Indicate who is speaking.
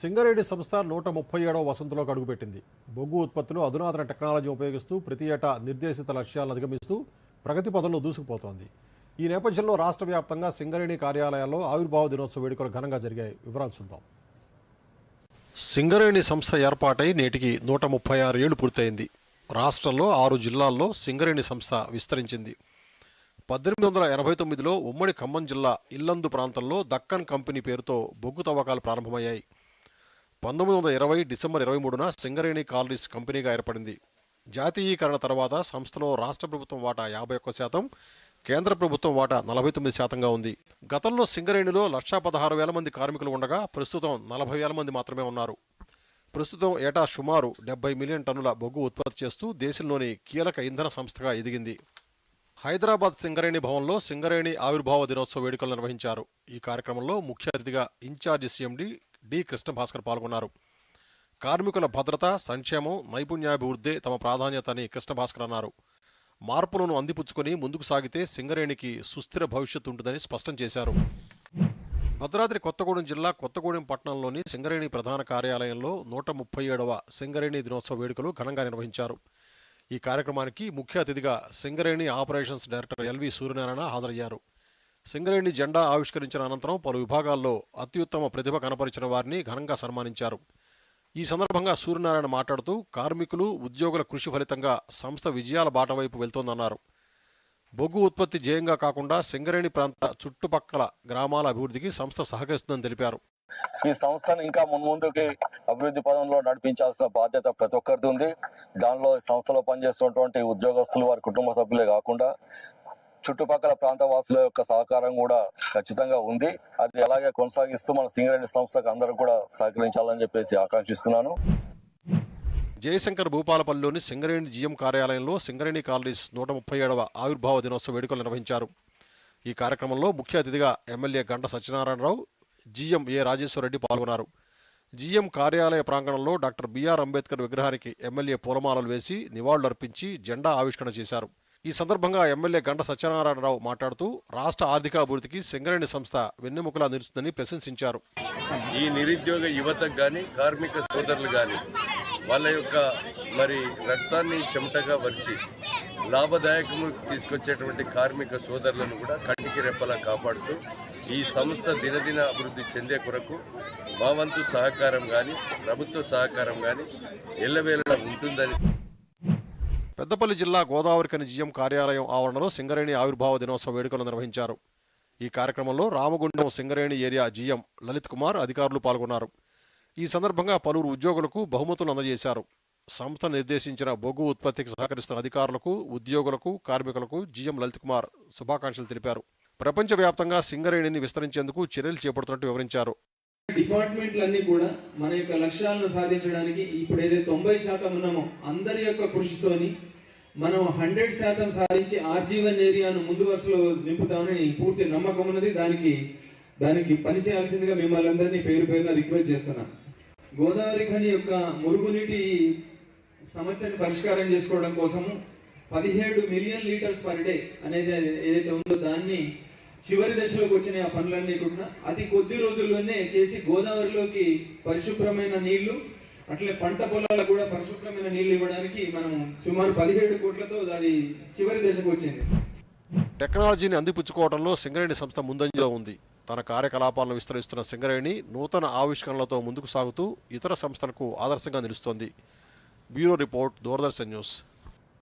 Speaker 1: సింగరేణి సంస్థ నూట ముప్పై ఏడవ వసంతలోకి అడుగుపెట్టింది. బొగ్గు ఉత్పత్తిలో అధునాతన టెక్నాలజీ ఉపయోగిస్తూ ప్రతి ఏటా నిర్దేశిత లక్ష్యాలను అధిగమిస్తూ ప్రగతి పదంలో దూసుకుపోతోంది. ఈ నేపథ్యంలో రాష్ట్ర వ్యాప్తంగా సింగరేణి కార్యాలయాల్లో ఆవిర్భావ దినోత్సవ వేడుకలు ఘనంగా జరిగాయి. వివరాలు చూద్దాం. సింగరేణి సంస్థ ఏర్పాటై నేటికి నూట ముప్పై ఆరు ఏళ్ళు పూర్తయింది. రాష్ట్రంలో ఆరు జిల్లాల్లో సింగరేణి సంస్థ విస్తరించింది. పద్దెనిమిది వందల ఎనభై తొమ్మిదిలో ఉమ్మడి ఖమ్మం జిల్లా ఇల్లందు ప్రాంతంలో దక్కన్ కంపెనీ పేరుతో బొగ్గు తవ్వకాలు ప్రారంభమయ్యాయి. పంతొమ్మిది వందల ఇరవై డిసెంబర్ ఇరవై మూడున సింగరేణి కాలనీస్ కంపెనీగా ఏర్పడింది. జాతీయీకరణ తర్వాత సంస్థలో రాష్ట్ర ప్రభుత్వం వాటా యాభై ఒక్క శాతం కేంద్ర ప్రభుత్వం వాటా నలభై తొమ్మిది శాతంగా ఉంది. గతంలో సింగరేణిలో లక్షా పదహారు వేల మంది కార్మికులు ఉండగా ప్రస్తుతం నలభై వేల మంది మాత్రమే ఉన్నారు. ప్రస్తుతం ఏటా సుమారు డెబ్బై మిలియన్ టన్నుల బొగ్గు ఉత్పత్తి చేస్తూ దేశంలోని కీలక ఇంధన సంస్థగా ఎదిగింది. హైదరాబాద్ సింగరేణి భవన్లో సింగరేణి ఆవిర్భావ దినోత్సవ వేడుకలు నిర్వహించారు. ఈ కార్యక్రమంలో ముఖ్య అతిథిగా incharge CMD D. Krishna Bhaskar పాల్గొన్నారు. కార్మికుల భద్రత సంక్షేమం నైపుణ్యాభివృద్ధే తమ ప్రాధాన్యత అని కృష్ణ భాస్కర్ అన్నారు. మార్పులను అందిపుచ్చుకొని ముందుకు సాగితే సింగరేణికి సుస్థిర భవిష్యత్తు ఉంటుందని స్పష్టం చేశారు. భద్రాద్రి కొత్తగూడెం జిల్లా కొత్తగూడెం పట్టణంలోని సింగరేణి ప్రధాన కార్యాలయంలో నూట ముప్పై ఏడవ సింగరేణి దినోత్సవ వేడుకలు ఘనంగా నిర్వహించారు. ఈ కార్యక్రమానికి ముఖ్య అతిథిగా Singareni operations director L V Suryanarayana హాజరయ్యారు. సింగరేణి జెండా ఆవిష్కరించిన అనంతరం పలు విభాగాల్లో అత్యుత్తమ ప్రతిభ కనపరిచిన వారిని ఘనంగా సన్మానించారు. ఈ సందర్భంగా సూర్యనారాయణ మాట్లాడుతూ కార్మికులు ఉద్యోగుల కృషి ఫలితంగా సంస్థ విజయాల బాట వైపు వెళ్తోందన్నారు. బొగ్గు ఉత్పత్తి జయంగా కాకుండా సింగరేణి ప్రాంత చుట్టుపక్కల గ్రామాల అభివృద్ధికి సంస్థ సహకరిస్తుందని తెలిపారు.
Speaker 2: ఈ సంస్థను ఇంకా మున్ముందుకి అభివృద్ధి పదంలో నడిపించాల్సిన బాధ్యత ప్రతి ఒక్కరిది ఉంది. దానిలో సంస్థలో పనిచేస్తున్నటువంటి ఉద్యోగస్తులు వారి కుటుంబ సభ్యులే కాకుండా చుట్టుపక్కల ప్రాంత వాసుల యొక్క సహకారం కూడా ఖచ్చితంగా ఉంది. అది అలాగే కొనసాగిస్తూ మన సింగరేణి సంస్థకు అందరూ కూడా సహకరించాలని చెప్పేసి ఆకాంక్షిస్తున్నాను.
Speaker 1: జయశంకర్ భూపాలపల్లిలోని సింగరేణి జీఎం కార్యాలయంలో సింగరేణి కాలనీస్ నూట ముప్పై ఏడవ ఆవిర్భావ దినోత్సవ వేడుకలు నిర్వహించారు. ఈ కార్యక్రమంలో ముఖ్య అతిథిగా ఎమ్మెల్యే గంట సత్యనారాయణరావు జీఎం ఏ రాజేశ్వరరెడ్డి పాల్గొన్నారు. జీఎం కార్యాలయ ప్రాంగణంలో డాక్టర్ బిఆర్ అంబేద్కర్ విగ్రహానికి ఎమ్మెల్యే పూలమాలలు వేసి నివాళులర్పించి జెండా ఆవిష్కరణ చేశారు. ఈ సందర్భంగా ఎమ్మెల్యే గంట సత్యనారాయణరావు మాట్లాడుతూ రాష్ట్ర ఆర్థికాభివృద్ధికి సింగరేణి సంస్థ వెన్నెముకలా నిలుస్తుందని ప్రశంసించారు.
Speaker 3: ఈ నిరుద్యోగ యువతకు కానీ కార్మిక సోదరులు కానీ వాళ్ళ యొక్క మరి రక్తాన్ని చెమటగా వచ్చి లాభదాయకము తీసుకొచ్చేటువంటి కార్మిక సోదరులను కూడా కంటికి రెప్పలా కాపాడుతూ ఈ సంస్థ దినదిన అభివృద్ధి చెందే కొరకు మా వంతు సహకారం కానీ ప్రభుత్వ సహకారం కానీ ఎల్లవేళలా ఉంటుందని
Speaker 1: పెద్దపల్లి జిల్లా గోదావరి జీఎం కార్యాలయం ఆవరణలో సింగరేణి ఆవిర్భావ దినోత్సవ వేడుకలు నిర్వహించారు. ఈ కార్యక్రమంలో రామగుండం సింగరేణి ఏరియా జీఎం లలిత్ కుమార్ అధికారులు పాల్గొన్నారు. ఈ సందర్భంగా పలువురు ఉద్యోగులకు బహుమతులు అందజేశారు. సంస్థ నిర్దేశించిన బొగ్గు ఉత్పత్తికి సహకరిస్తున్న అధికారులకు ఉద్యోగులకు కార్మికులకు జీఎం లలిత్ కుమార్ శుభాకాంక్షలు తెలిపారు. ప్రపంచవ్యాప్తంగా సింగరేణిని విస్తరించేందుకు చర్యలు చేపడుతున్నట్టు వివరించారు.
Speaker 4: డిపార్ట్మెంట్లన్నీ కూడా మన యొక్క లక్ష్యాలను సాధించడానికి ఇప్పుడు ఏదైతే తొంభై శాతం ఉన్నామో అందరి యొక్క కృషితోని మనం హండ్రెడ్ శాతం సాధించి ఆర్జీవన్ ఏరియాను ముందు వరుసలో నింపుతామని పూర్తి నమ్మకం ఉన్నది. దానికి దానికి పని చేయాల్సిందిగా మిమ్మల్ని అందరినీ పేరు పేరున రిక్వెస్ట్ చేస్తున్నా. గోదావరి ఖని యొక్క మురుగునీటి సమస్యను పరిష్కారం చేసుకోవడం కోసము పదిహేడు మిలియన్ లీటర్స్ పర్ డే అనేది ఏదైతే ఉందో దాన్ని చివరి దశలోకి వచ్చిన ఆ పనులన్నీ కూడా. అతి కొద్ది రోజుల్లోనే చేసి గోదావరిలోకి పరిశుభ్రమైన నీళ్ళు అట్లే పంట పొలాలకు కూడా పరిశుభ్రమైన నీళ్ళు ఇవ్వడానికి మనం సుమారు పదిహేడు కోట్లతో అది చివరి దశకు వచ్చింది.
Speaker 1: టెక్నాలజీని అందిపుచ్చుకోవడంలో సింగరేణి సంస్థ ముందంజలో ఉంది. తన కార్యకలాపాలను విస్తరిస్తున్న సింగరేణి నూతన ఆవిష్కరణలతో ముందుకు సాగుతూ ఇతర సంస్థలకు ఆదర్శంగా నిలుస్తోంది. Bureau report Doordarshan news.